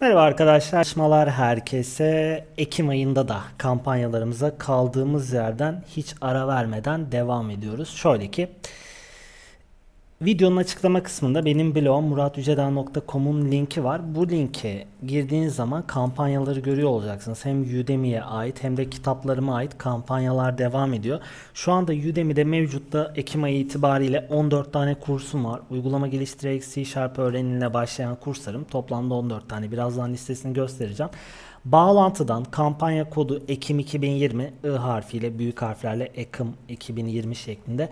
Merhaba arkadaşlar. Çalışmalar herkese. Ekim ayında da kampanyalarımıza kaldığımız yerden hiç ara vermeden devam ediyoruz. Şöyle ki videonun açıklama kısmında benim blogum muratyücedağ.com'un linki var. Bu linke girdiğiniz zaman kampanyaları görüyor olacaksınız. Hem Udemy'ye ait hem de kitaplarıma ait kampanyalar devam ediyor. Şu anda Udemy'de mevcutta Ekim ayı itibariyle 14 tane kursum var. Uygulama geliştirerek C Sharp öğrenimine başlayan kurslarım. Toplamda 14 tane. Birazdan listesini göstereceğim. Bağlantıdan kampanya kodu Ekim 2020 I harfiyle büyük harflerle Ekim 2020 şeklinde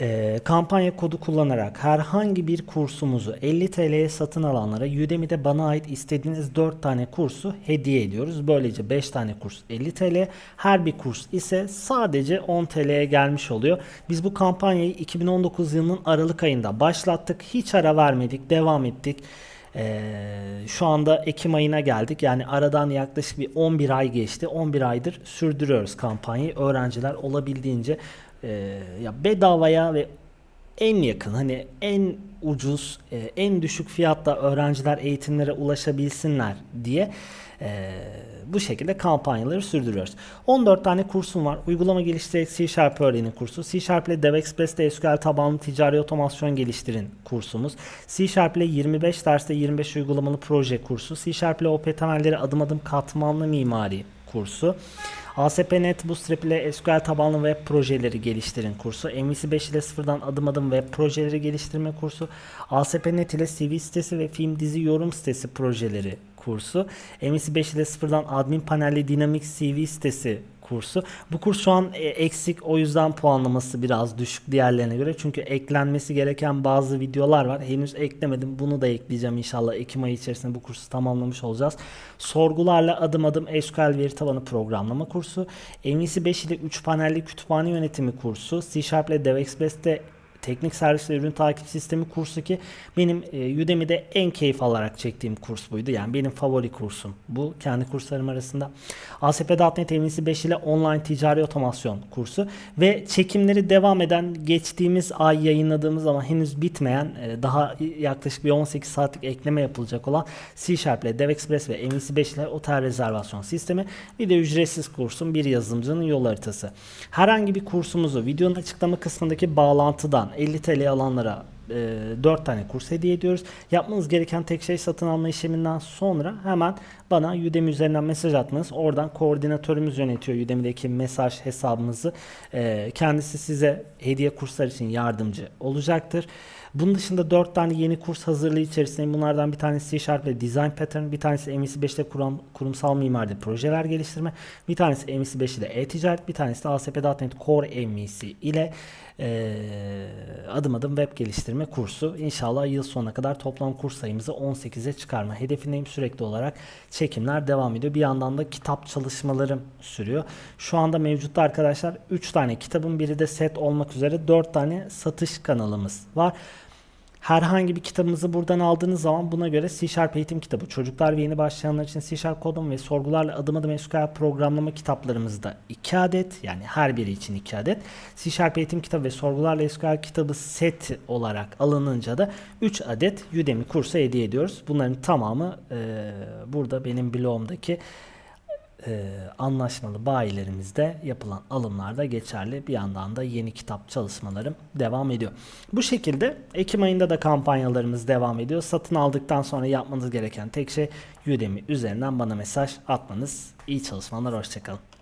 e, kampanya kodu kullanarak herhangi bir kursumuzu 50 TL'ye satın alanlara Udemy'de bana ait istediğiniz 4 tane kursu hediye ediyoruz. Böylece 5 tane kurs 50 TL. Her bir kurs ise sadece 10 TL'ye gelmiş oluyor. Biz bu kampanyayı 2019 yılının Aralık ayında başlattık. Hiç ara vermedik. Devam ettik. Ee, şu anda Ekim ayına geldik. Yani aradan yaklaşık bir 11 ay geçti. 11 aydır sürdürüyoruz kampanyayı. Öğrenciler olabildiğince e, ya bedavaya ve en yakın hani en ucuz, e, en düşük fiyatta öğrenciler eğitimlere ulaşabilsinler diye e, bu şekilde kampanyaları sürdürüyoruz. 14 tane kursum var. Uygulama geliştirerek C Sharp öğrenin kursu. C Sharp ile DevExpress'te SQL tabanlı ticari otomasyon geliştirin kursumuz. C Sharp ile 25 derste 25 uygulamalı proje kursu. C Sharp ile OP temelleri adım adım katmanlı mimari kursu. ASP.NET Bootstrap ile SQL tabanlı web projeleri geliştirin kursu. MVC5 ile sıfırdan adım adım web projeleri geliştirme kursu. ASP.NET ile CV sitesi ve film dizi yorum sitesi projeleri kursu. MVC5 ile sıfırdan admin panelli dinamik CV sitesi kursu. Bu kurs şu an e, eksik o yüzden puanlaması biraz düşük diğerlerine göre. Çünkü eklenmesi gereken bazı videolar var. Henüz eklemedim. Bunu da ekleyeceğim inşallah. Ekim ayı içerisinde bu kursu tamamlamış olacağız. Sorgularla adım adım SQL veri tabanı programlama kursu. MVC 5 ile 3 panelli kütüphane yönetimi kursu. C Sharp ile DevExpress'te teknik servis ürün takip sistemi kursu ki benim e, Udemy'de en keyif alarak çektiğim kurs buydu. Yani benim favori kursum bu kendi kurslarım arasında. ASP.NET MVC 5 ile online ticari otomasyon kursu ve çekimleri devam eden geçtiğimiz ay yayınladığımız ama henüz bitmeyen e, daha yaklaşık bir 18 saatlik ekleme yapılacak olan C Sharp ile DevExpress ve MVC 5 ile otel rezervasyon sistemi bir de ücretsiz kursum bir yazılımcının yol haritası. Herhangi bir kursumuzu videonun açıklama kısmındaki bağlantıdan 50 TL alanlara e, 4 tane kurs hediye ediyoruz. Yapmanız gereken tek şey satın alma işleminden sonra hemen bana Udemy üzerinden mesaj atmanız. Oradan koordinatörümüz yönetiyor Udemy'deki mesaj hesabımızı. E, kendisi size hediye kurslar için yardımcı olacaktır. Bunun dışında 4 tane yeni kurs hazırlığı içerisinde bunlardan bir tanesi C Sharp ve Design Pattern, bir tanesi MVC5'te kuram, kurumsal mimaride projeler geliştirme, bir tanesi MVC5 ile e-ticaret, bir tanesi de ASP.NET Core MVC ile e, adım adım web geliştirme kursu. İnşallah yıl sonuna kadar toplam kurs sayımızı 18'e çıkarma hedefindeyim. Sürekli olarak çekimler devam ediyor. Bir yandan da kitap çalışmalarım sürüyor. Şu anda mevcutta arkadaşlar 3 tane kitabın biri de set olmak üzere 4 tane satış kanalımız var. Herhangi bir kitabımızı buradan aldığınız zaman buna göre C Sharp eğitim kitabı, çocuklar ve yeni başlayanlar için C Sharp kodum ve sorgularla adım adım SQL programlama kitaplarımızda 2 adet yani her biri için 2 adet. C Sharp eğitim kitabı ve sorgularla SQL kitabı set olarak alınınca da 3 adet Udemy kursu hediye ediyoruz. Bunların tamamı e, burada benim blogumdaki e, anlaşmalı bayilerimizde yapılan alımlarda geçerli. Bir yandan da yeni kitap çalışmalarım devam ediyor. Bu şekilde Ekim ayında da kampanyalarımız devam ediyor. Satın aldıktan sonra yapmanız gereken tek şey Udemy üzerinden bana mesaj atmanız. İyi çalışmalar, hoşçakalın.